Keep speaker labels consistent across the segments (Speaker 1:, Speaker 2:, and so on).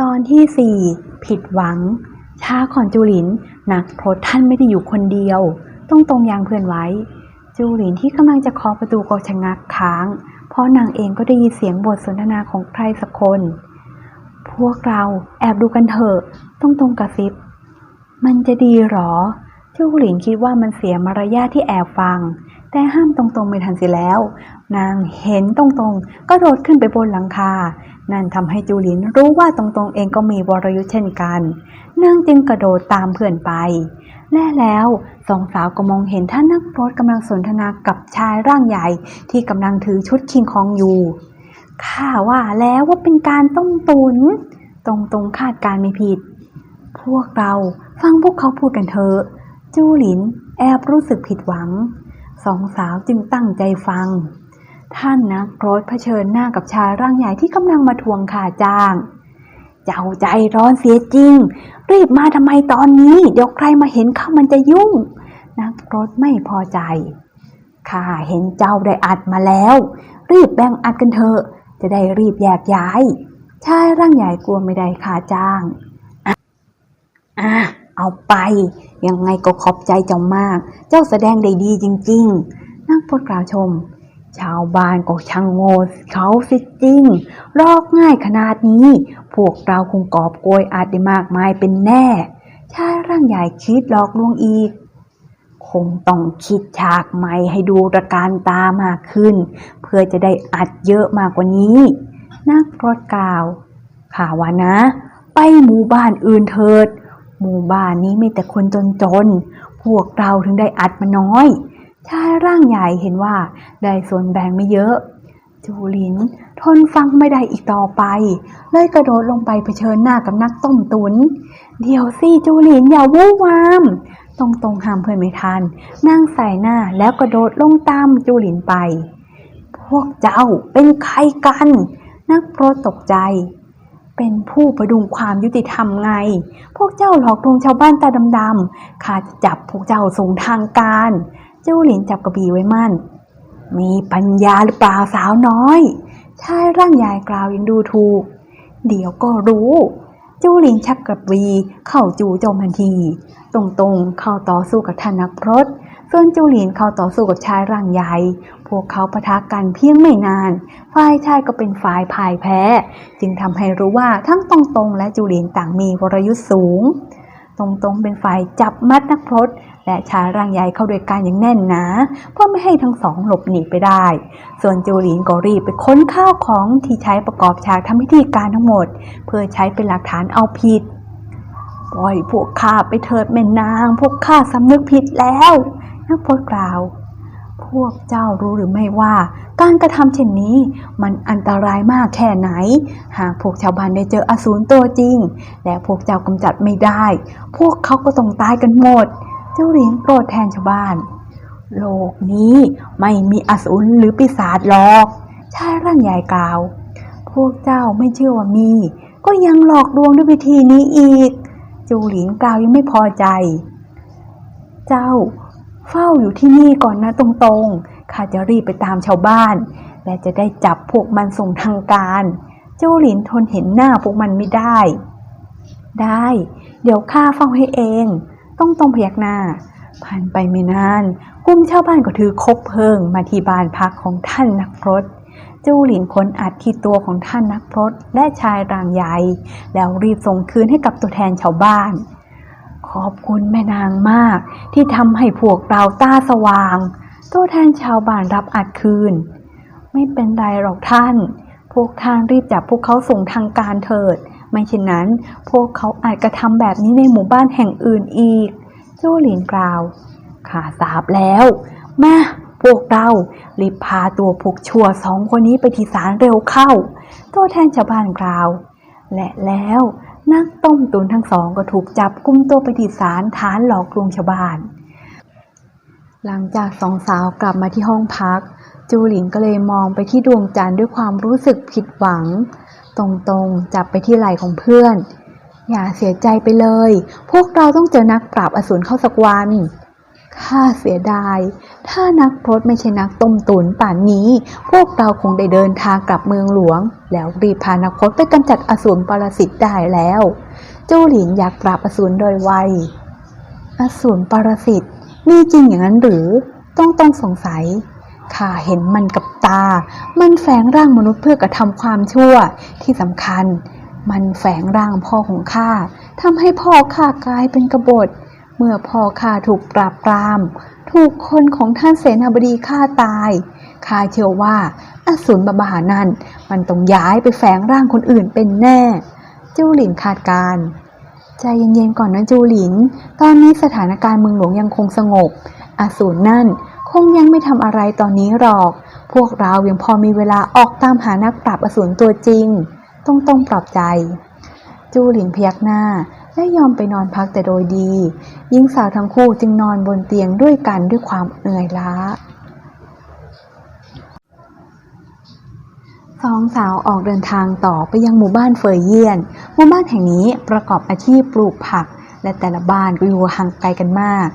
Speaker 1: ตอนที่สี่ผิดหวัง ช้าก่อนจูหลิน นักพรตท่านไม่ได้อยู่คนเดียว ต้องตรงยางเพื่อนไว้ จูหลินที่กำลังจะเคาะประตูก็ชะงักค้าง เพราะนางเองก็ได้ยินเสียงบทสนทนาของใครสักคน พวกเราแอบดูกันเถอะ ต้องตรงกระซิบ มันจะดีหรอ จูหลินคิดว่ามันเสียมารยาทที่แอบฟัง แต่ห้ามตรงๆไม่ทันสียแล้ว นางเห็นตรงๆ ก็โดดขึ้นไปบนหลังคา นั่นทำให้จูหลินรู้ว่าตรงๆเองก็มีวรยุทธ์เช่นกันนางจึงกระโดดตามเพื่อนไปและแล้วสองสาวก็มองเห็นท่านนักพรตกำลังสนทนากับชายร่างใหญ่ที่กำลังถือชุดคิงคองอยู่ข้าว่าแล้วว่าเป็นการต้มตุน ตรงๆคาดการไม่ผิด พวกเราฟังพวกเขาพูดกันเถอะจูหลินแอบรู้สึกผิดหวัง สองสาวจึงตั้งใจฟัง ท่านนักพรตเผชิญหน้ากับชายร่างใหญ่ที่กำลังมาทวงค่าจ้าง เจ้าใจร้อนเสียจริง รีบมาทำไมตอนนี้ เดี๋ยวใครมาเห็นเข้ามันจะยุ่ง นักรตไม่พอใจข้าเห็นเจ้าได้อัดมาแล้ว รีบแบ่งอัดกันเถอะ จะได้รีบแยกย้ายชายร่างใหญ่กลัวไม่ได้ค่าจ้างอะเอาไป ยังไงก็ขอบใจเจ้ามาก เจ้าแสดงได้ดีจริง ๆ นักพจน์กล่าวชม ชาวบ้านก็ช่างโง่เขาสิจริง รอกง่ายขนาดนี้ พวกเราคงกอบโกยอาจได้มากมายเป็นแน่ ชายร่างใหญ่คิดหลอกลวงอีก คงต้องคิดฉากใหม่ให้ดูระการตามากขึ้น เพื่อจะได้อัดเยอะมากกว่านี้ นักรตกล่าว ข่าวว่านะ ไปหมู่บ้านอื่นเถิด หมู่บ้านนี้มีแต่คนจนๆ พวกเราถึงได้อัดมาน้อย ชายร่างใหญ่เห็นว่าได้ส่วนแบ่งไม่เยอะ จูหลินทนฟังไม่ได้อีกต่อไป เลยกระโดดลงไปเผชิญหน้ากับนักต้มตุน เดี๋ยวสิจูหลินอย่าวู่วาม ตรงตรงห้ามเพื่อนไม่ทัน นั่งใส่หน้าแล้วกระโดดลงตามจูหลินไป พวกเจ้าเป็นใครกัน นักโปรดตกใจ เป็นผู้ประดุงความยุติธรรมไง พวกเจ้าหลอกลวงชาวบ้านตาดำๆข้าจะจับพวกเจ้าส่งทางการ เจ้าหลินจับกระบี่ไว้มั่น มีปัญญาหรือเปล่าสาวน้อยชายร่างใหญ่กล่าวยังดูถูก เดี๋ยวก็รู้จูหลินชักกระบี่เข้าจู่โจมทันที ตรงๆเข้าต่อสู้กับท่านนักพรตส่วนจูหลินเข้าต่อสู้กับชายร่างใหญ่ พวกเขาปะทะกันเพียงไม่นาน ฝ่ายชายก็เป็นฝ่ายพ่ายแพ้ จึงทำให้รู้ว่าทั้งตรงๆและจูหลินต่างมีวรยุทธ์สูง ตรงๆเป็นฝ่ายจับมัดนักพรตและชาร่างใหญ่เข้าด้วยกันอย่างแน่นหนาเพื่อไม่ให้ทั้งสองหลบหนีไปได้ ส่วนจูหลินก็รีบไปค้นข้าวของที่ใช้ประกอบฉากทำพิธีการทั้งหมด เพื่อใช้เป็นหลักฐานเอาผิดปล่อยพวกข้าไปเถิดแม่นาง พวกข้าสำนึกผิดแล้วนักพรตกล่าว พวกเจ้ารู้หรือไม่ว่า การกระทำเช่นนี้ มันอันตรายมากแค่ไหน หากพวกชาวบ้านได้เจออสูรตัวจริง และพวกเจ้ากำจัดไม่ได้ พวกเขาก็ต้องตายกันหมด เจ้าเหรียญโปรดแทนชาวบ้าน โลกนี้ไม่มีอสูรหรือปีศาจหรอกชายร่างใหญ่กล่าว พวกเจ้าไม่เชื่อว่ามี ก็ยังหลอกลวงด้วยวิธีนี้อีก จูหลินกล่าวยังไม่พอใจ เจ้า เฝ้าอยู่ที่นี่ก่อนนะตรงๆ ข้าจะรีบไปตามชาวบ้าน และจะได้จับพวกมันส่งทางการ เจ้าหลินทนเห็นหน้าพวกมันไม่ได้ ได้ เดี๋ยวข้าเฝ้าให้เอง ต้องตรงพยักหน้า ผ่านไปไม่นาน กลุ่มชาวบ้านก็ถือคบเพลิงมาที่บ้านพักของท่านนักพรตจูหลินค้นอัดที่ตัวของท่านนักพรตและชายร่างใหญ่แล้วรีบส่งคืนให้กับตัวแทนชาวบ้าน ขอบคุณแม่นางมากที่ทำให้พวกเราตาสว่าง ตัวแทนชาวบ้านรับอัดคืน ไม่เป็นไรหรอกท่าน พวกท่านรีบจับพวกเขาส่งทางการเถิด ไม่เช่นนั้น พวกเขาอาจกระทำแบบนี้ในหมู่บ้านแห่งอื่นอีก โจ้หลินกล่าวข้าทราบแล้ว มาพวกเรารีบพาตัวพวกชั่วสองคนนี้ไปที่ศาลเร็วเข้า ตัวแทนชาวบ้านกล่าว และแล้ว นักต้มตุนทั้งสองก็ถูกจับกุมตัวไปที่ศาลฐานหลอกลวงชาวบ้าน หลังจากสองสาวกลับมาที่ห้องพัก จูหลินก็เลยมองไปที่ดวงจันทร์ด้วยความรู้สึกผิดหวัง ตรงๆจับไปที่ไหล่ของเพื่อน อย่าเสียใจไปเลย พวกเราต้องเจอนักปราบอสูรเข้าสักวัน ข้าเสียดาย ถ้านักพรตไม่ใช่นักต้มตุนป่านนี้ พวกเราคงได้เดินทางกลับเมืองหลวง แล้วรีบพานักพรตไปกำจัดอสูรปรสิตได้แล้ว เจ้าหลินอยากปราบอสูรโดยไว อสูรปรสิตมีจริงอย่างนั้นหรือ ต้องต้องสงสัย ข้าเห็นมันกับตา มันแฝงร่างมนุษย์เพื่อกระทำความชั่ว ที่สำคัญ มันแฝงร่างพ่อของข้าทำให้พ่อข้ากลายเป็นกบฏ เมื่อพ่อข้าถูกปราบปราม ถูกคนของท่านเสนาบดีฆ่าตายข้าเชื่อว่าอสูรบาบานั้นมันต้องย้ายไปแฝงร่างคนอื่นเป็นแน่ จูหลินคาดการณ์ใจเย็นๆก่อนนะจูหลิน ตอนนี้สถานการณ์เมืองหลวงยังคงสงบอสูรนั่นคงยังไม่ทำอะไรตอนนี้หรอก พวกเรายังพอมีเวลาออกตามหานักปราบอสูรตัวจริง ต้องต้องปลอบใจ จูหลินพยักหน้า และยอมไปนอนพักแต่โดยดี หญิงสาวทั้งคู่จึงนอนบนเตียงด้วยกันด้วยความเหนื่อยล้าสองสาวออกเดินทางต่อไปยังหมู่บ้านเฟยเยียน หมู่บ้านแห่งนี้ประกอบอาชีพปลูกผัก และแต่ละบ้านก็อยู่ห่างไกลกันมาก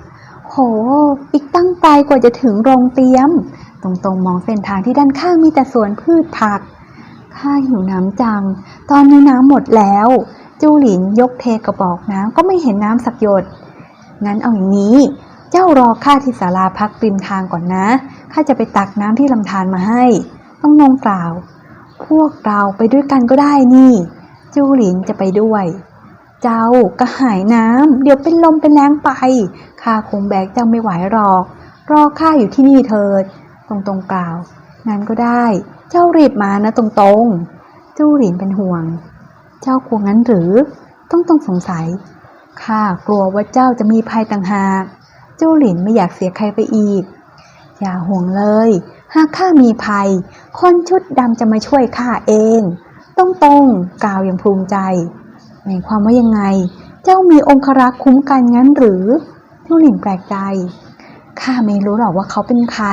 Speaker 1: โห อีกตั้งไกลกว่าจะถึงโรงเตรียม ตรงๆมองเส้นทางที่ด้านข้างมีแต่สวนพืชผัก ข้าหิวน้ำจัง ตอนนี้น้ำหมดแล้ว จูหลินยกเทกระบอกน้ำก็ไม่เห็นน้ำสักหยด งั้นเอาอย่างนี้ เจ้ารอข้าที่ศาลาพักริมทางก่อนนะ ข้าจะไปตักน้ำที่ลำธารมาให้ ต้องนงกล่าว พวกเราไปด้วยกันก็ได้นี่จูหลินจะไปด้วย เจ้าก็หายน้ำเดี๋ยวเป็นลมเป็นแรงไป ข้าคงแบกเจ้าไม่ไหวหรอก รอข้าอยู่ที่นี่เถิด ตรงตรงๆกล่าวงั้นก็ได้ เจ้ารีบมานะตรงตรงๆจูหลินเป็นห่วง เจ้ากลัวงั้นหรือ ต้องต้องสงสัย ข้ากลัวว่าเจ้าจะมีภัยต่างหาก เจ้าหลินไม่อยากเสียใครไปอีก อย่าห่วงเลย หากข้ามีภัย คนชุดดำจะมาช่วยข้าเอง ต้องตรงๆกล่าวอย่างภูมิใจหมายความว่ายังไง เจ้ามีองครักษ์คุ้มกันงั้นหรือเจ้าหลินแปลกใจข้าไม่รู้หรอกว่าเขาเป็นใคร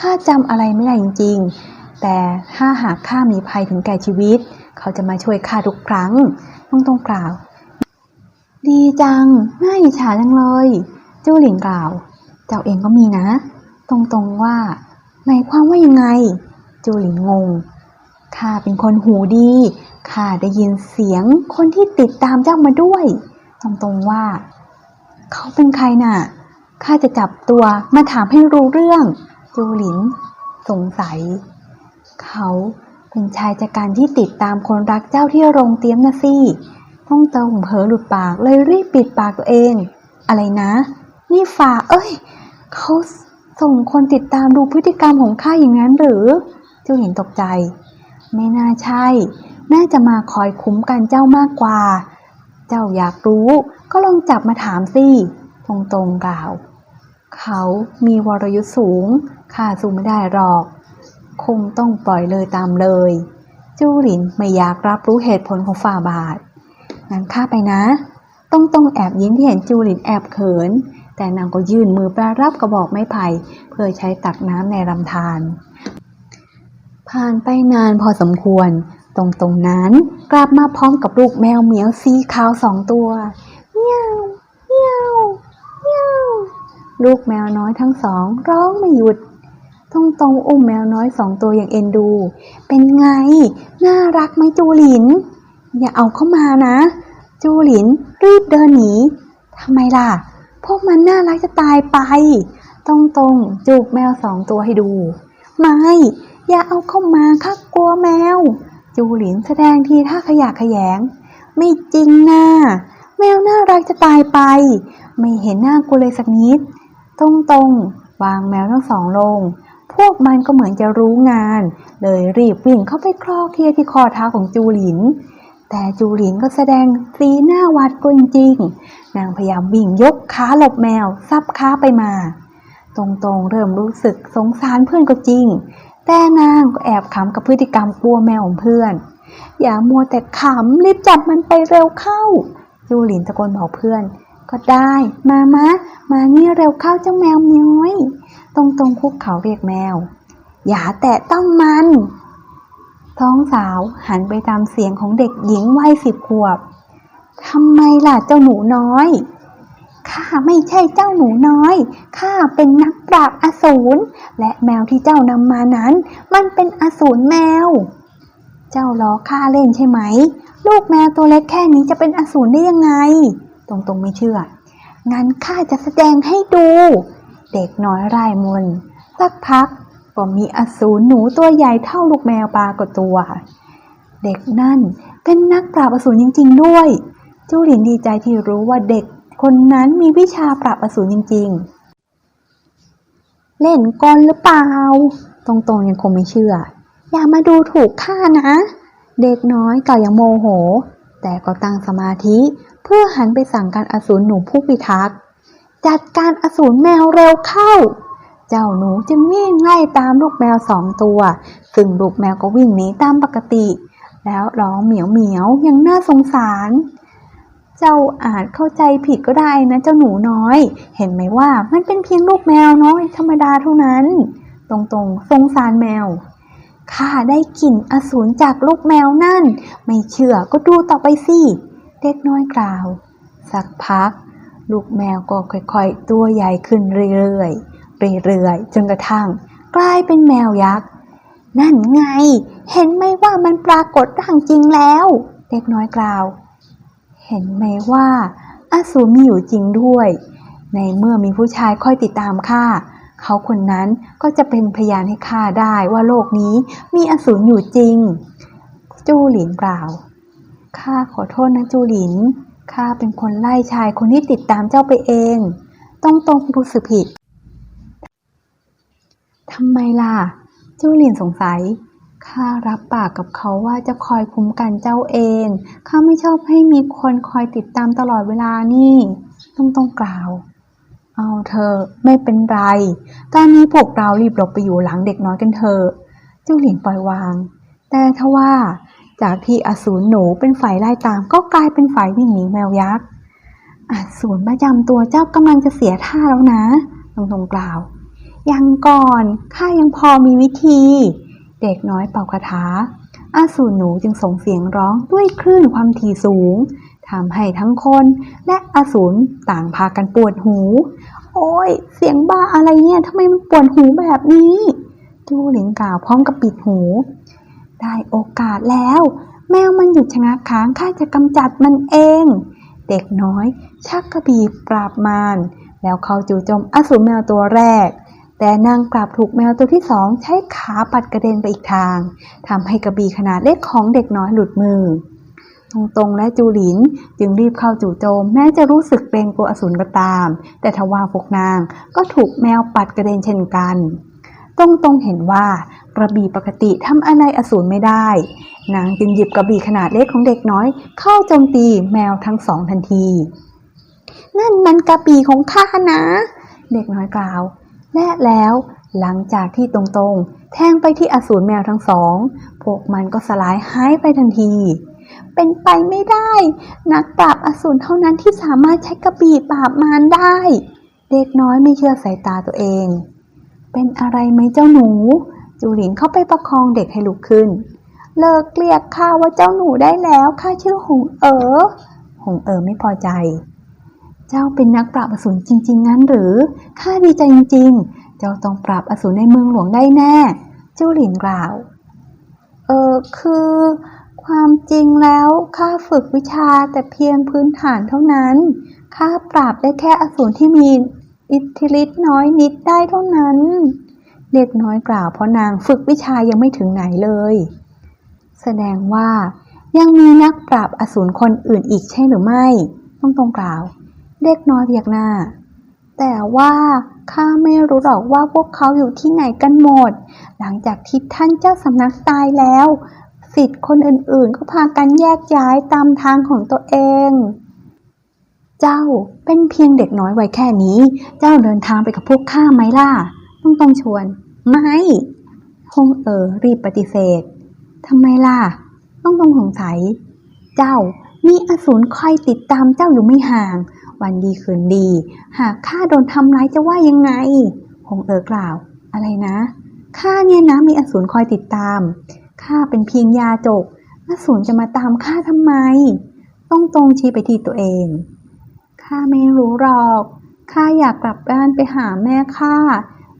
Speaker 1: ข้าจำอะไรไม่ได้จริง ๆ แต่ถ้าหากข้ามีภัยถึงแก่ชีวิต เขาจะมาช่วยข้าทุกครั้ง ต้องต้องกล่าว ดีจัง น่าอิจฉาจังเลยจูหลินกล่าว เจ้าเองก็มีนะ ตรงๆว่าหมายความว่ายังไง จูหลินงง ข้าเป็นคนหูดี ข้าได้ยินเสียงคนที่ติดตามเจ้ามาด้วย ตรงๆว่า เขาเป็นใครน่ะ ข้าจะจับตัวมาถามให้รู้เรื่อง จูหลิน สงสัย เขา เป็นชายจัดการที่ติดตามคนรักเจ้าที่โรงเตรียมนะสิต้องเติมเผลอหลุดปากเลยรีบปิดปากตัวเอง อะไรนะ นี่ฝ่าเอ้ย เขาส่งคนติดตามดูพฤติกรรมของข้าอย่างนั้นหรือ เจ้าหญิงตกใจ ไม่น่าใช่ น่าจะมาคอยคุ้มกันเจ้ามากกว่า เจ้าอยากรู้ ก็ลองจับมาถามสิตรงๆกล่าว เขามีวรยุทธ์สูงข้าสู้ไม่ได้หรอก คงต้องปล่อยเลยตามเลย จูหลินไม่อยากรับรู้เหตุผลของฝ่าบาท งั้นข้าไปนะ ต้องต้องแอบยิ้มที่เห็นจูหลินแอบเขิน แต่นางก็ยื่นมือปรับกระบอกไม้ไผ่เพื่อใช้ตักน้ำในลำธารผ่านไปนานพอสมควร ตรงตรงนั้นกลับมาพร้อมกับลูกแมวเหมียวสีขาวสองตัวเมียวเมียวเมียวลูกแมวน้อยทั้งสองร้องไม่หยุด ตรงตรงอุ้มแมวน้อยสองตัวอย่างเอ็นดู เป็นไง น่ารักไหมจูหลิน อย่าเอาเข้ามานะ จูหลินรีบเดินหนีทำไมล่ะ พวกมันน่ารักจะตายไปตรงตรงจูบแมวสองตัวให้ดู ไม่ อย่าเอาเข้ามาข้ากลัวแมว จูหลินแสดงทีท่าขยะขยง ไม่จริงนะแมวน่ารักจะตายไป ไม่เห็นหน้ากูเลยสักนิด ตรงตรงวางแมวทั้งสองลง พวกมันก็เหมือนจะรู้งาน เลยรีบวิ่งเข้าไปคลอเคลียที่คอเท้าของจูหลิน แต่จูหลินก็แสดงสีหน้าหวาดกลัวจริงๆ นางพยายามวิ่งยกขาหลบแมวซับขาไปมา ตรงๆเริ่มรู้สึกสงสารเพื่อนก็จริง แต่นางก็แอบขำกับพฤติกรรมกลัวแมวของเพื่อน อย่ามัวแต่ขำรีบจับมันไปเร็วเข้า จูหลินตะโกนบอกเพื่อน ก็ได้ มามะ มานี่เร็วเข้าเจ้าแมวน้อย ตรงตรงคุกเขาเรียกแมว อย่าแตะต้องมัน ท้องสาวหันไปตามเสียงของเด็กหญิงวัยสิบขวบทำไมล่ะเจ้าหนูน้อย ข้าไม่ใช่เจ้าหนูน้อย ข้าเป็นนักปราบอสูร และแมวที่เจ้านำมานั้น มันเป็นอสูรแมว เจ้าล้อข้าเล่นใช่ไหม ลูกแมวตัวเล็กแค่นี้จะเป็นอสูรได้ยังไง ตรงๆไม่เชื่อ งั้นข้าจะแสดงให้ดู เด็กน้อยรายมนสักพักก็มีอสูรหนูตัวใหญ่เท่าลูกแมวปรากตัว เด็กนั่นเป็นนักปราบอสูรจริง ๆ ด้วย จูหลินดีใจที่รู้ว่าเด็กคนนั้นมีวิชาปราบอสูรจริง ๆ เล่นกลหรือเปล่า ตรงๆยังคงไม่เชื่อ อย่ามาดูถูกข้านะ เด็กน้อยก็ยังโมโห แต่ก็ตั้งสมาธิ เพื่อหันไปสั่งการอสูรหนูผู้พิทักษ์จัดการอสูรแมวเร็วเข้า เจ้าหนูจึงวิ่งไล่ตามลูกแมวสองตัว ซึ่งลูกแมวก็วิ่งหนีตามปกติ แล้วร้องเหมียวเหมียวยังน่าสงสาร เจ้าอาจเข้าใจผิดก็ได้นะเจ้าหนูน้อย เห็นไหมว่ามันเป็นเพียงลูกแมวน้อยธรรมดาเท่านั้น ตรงๆสงสารแมวข้าได้กลิ่นอสูรจากลูกแมวนั่น ไม่เชื่อก็ดูต่อไปสิ เด็กน้อยกล่าว สักพัก ลูกแมวก็ค่อยๆ ตัวใหญ่ขึ้นเรื่อยๆ เรื่อยๆ จนกระทั่ง กลายเป็นแมวยักษ์ นั่นไง เห็นไหมว่ามันปรากฏร่างจริงแล้ว เด็กน้อยกล่าว เห็นไหมว่าอสูรมีอยู่จริงด้วย ในเมื่อมีผู้ชายคอยติดตามข้าเขาคนนั้นก็จะเป็นพยานให้ข้าได้ว่าโลกนี้มีอสูรอยู่จริง จูหลินกล่าว ข้าขอโทษนะจูหลิน ข้าเป็นคนไล่ชายคนที่ติดตามเจ้าไปเอง ต้องตรงรู้สึกผิด ทำไมล่ะ จูหลินสงสัย ข้ารับปากกับเขาว่าจะคอยคุ้มกันเจ้าเอง ข้าไม่ชอบให้มีคนคอยติดตามตลอดเวลานี่ ต้องต้องกล่าว เอาเธอะไม่เป็นไร ตอนนี้พวกเรารีบหลบไปอยู่หลังเด็กน้อยกันเถอะจูหลินปล่อยวาง แต่ทว่า จากที่อสูรหนูเป็นฝ่ายไล่ตาม ก็กลายเป็นฝ่ายวิ่งหนีแมวยักษ์อสูรประจำตัวเจ้ากำลังจะเสียท่าแล้วนะตรงตรงกล่าว ยังก่อนข้ายังพอมีวิธี เด็กน้อยเป่าคาถาอาสูรหนูจึงส่งเสียงร้องด้วยคลื่นความถี่สูงทำให้ทั้งคนและอสูรต่างพากันปวดหู โอ้ย เสียงบ้าอะไรเนี่ยทำไมมันปวดหูแบบนี้ จูหลิงกล่าวพร้อมกับปิดหู ได้โอกาสแล้ว แมวมันหยุดชะงักค้างข้าจะกำจัดมันเอง เด็กน้อย ชักกระบี่ปราบมารแล้วเข้าจู่โจมอสูรแมวตัวแรก แต่นางกลับถูกแมวตัวที่สองใช้ขาปัดกระเด็นไปอีกทางทำให้กระบี่ขนาดเล็กของเด็กน้อยหลุดมือ ตรงตรงๆและจูหลินจึงรีบเข้าจู่โจมแม้จะรู้สึกเกรงกลัวอสูรก็ตาม แต่ทว่าพวกนางก็ถูกแมวปัดกระเด็นเช่นกัน ตรงตรงๆเห็นว่า กระบี่ปกติทำอะไรอสูรไม่ได้ นางจึงหยิบกระบี่ขนาดเล็กของเด็กน้อย เข้าโจมตีแมวทั้งสองทันที นั่นมันกระบี่ของข้านะ เด็กน้อยกล่าว และแล้วหลังจากที่ตรงๆ แทงไปที่อสูรแมวทั้งสอง พวกมันก็สลายหายไปทันที เป็นไปไม่ได้ นักปราบอสูรเท่านั้นที่สามารถใช้กระบี่ปราบมารได้ เด็กน้อยไม่เชื่อสายตาตัวเอง เป็นอะไรไหมเจ้าหนู จูหลินเข้าไปประคองเด็กให้ลุกขึ้น เลิกเรียกข้าว่าเจ้าหนูได้แล้วข้าชื่อหงเอ๋อหงเอ๋อไม่พอใจ เจ้าเป็นนักปราบอสูรจริง ๆ งั้นหรือข้าดีใจจริง ๆ เจ้าต้องปราบอสูรในเมืองหลวงได้แน่จูหลินกล่าว เออคือ ความจริงแล้วข้าฝึกวิชาแต่เพียงพื้นฐานเท่านั้นข้าปราบได้แค่อสูรที่มีอิทธิฤทธิ์น้อยนิดได้เท่านั้น เด็กน้อยกล่าวเพราะนางฝึกวิชายังไม่ถึงไหนเลย แสดงว่ายังมีนักปราบอสูรคนอื่นอีกใช่หรือไม่ ต้องตรงกล่าวเด็กน้อยพยักหน้า แต่ว่าข้าไม่รู้หรอกว่าพวกเขาอยู่ที่ไหนกันหมด หลังจากที่ท่านเจ้าสำนักตายแล้วสิทธิ์คนอื่นๆก็พากันแยกย้ายตามทางของตัวเอง เจ้าเป็นเพียงเด็กน้อยวัยแค่นี้ เจ้าเดินทางไปกับพวกข้าไหมล่ะ ต้องต้องชวน ไม่ฮงเอ๋อรีบปฏิเสธทำไมล่ะ ต้องต้องสงสัย เจ้ามีอสูรคอยติดตามเจ้าอยู่ไม่ห่าง วันดีคืนดี หากข้าโดนทำร้ายจะว่ายังไงฮงเอ๋อกล่าว อะไรนะข้าเนี่ยนะมีอสูรคอยติดตามข้าเป็นเพียงยาจกอสูรจะมาตามข้าทำไม ต้องตรงชี้ไปที่ตัวเองข้ข้าไม่รู้หรอกข้าอยากกลับบ้านไปหาแม่ข้า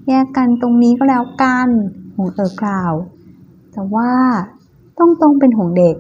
Speaker 1: แยกกันตรงนี้ก็แล้วกัน หงเอ๋อกล่าว แต่ว่าต้องตรงเป็นห่วงเด็ก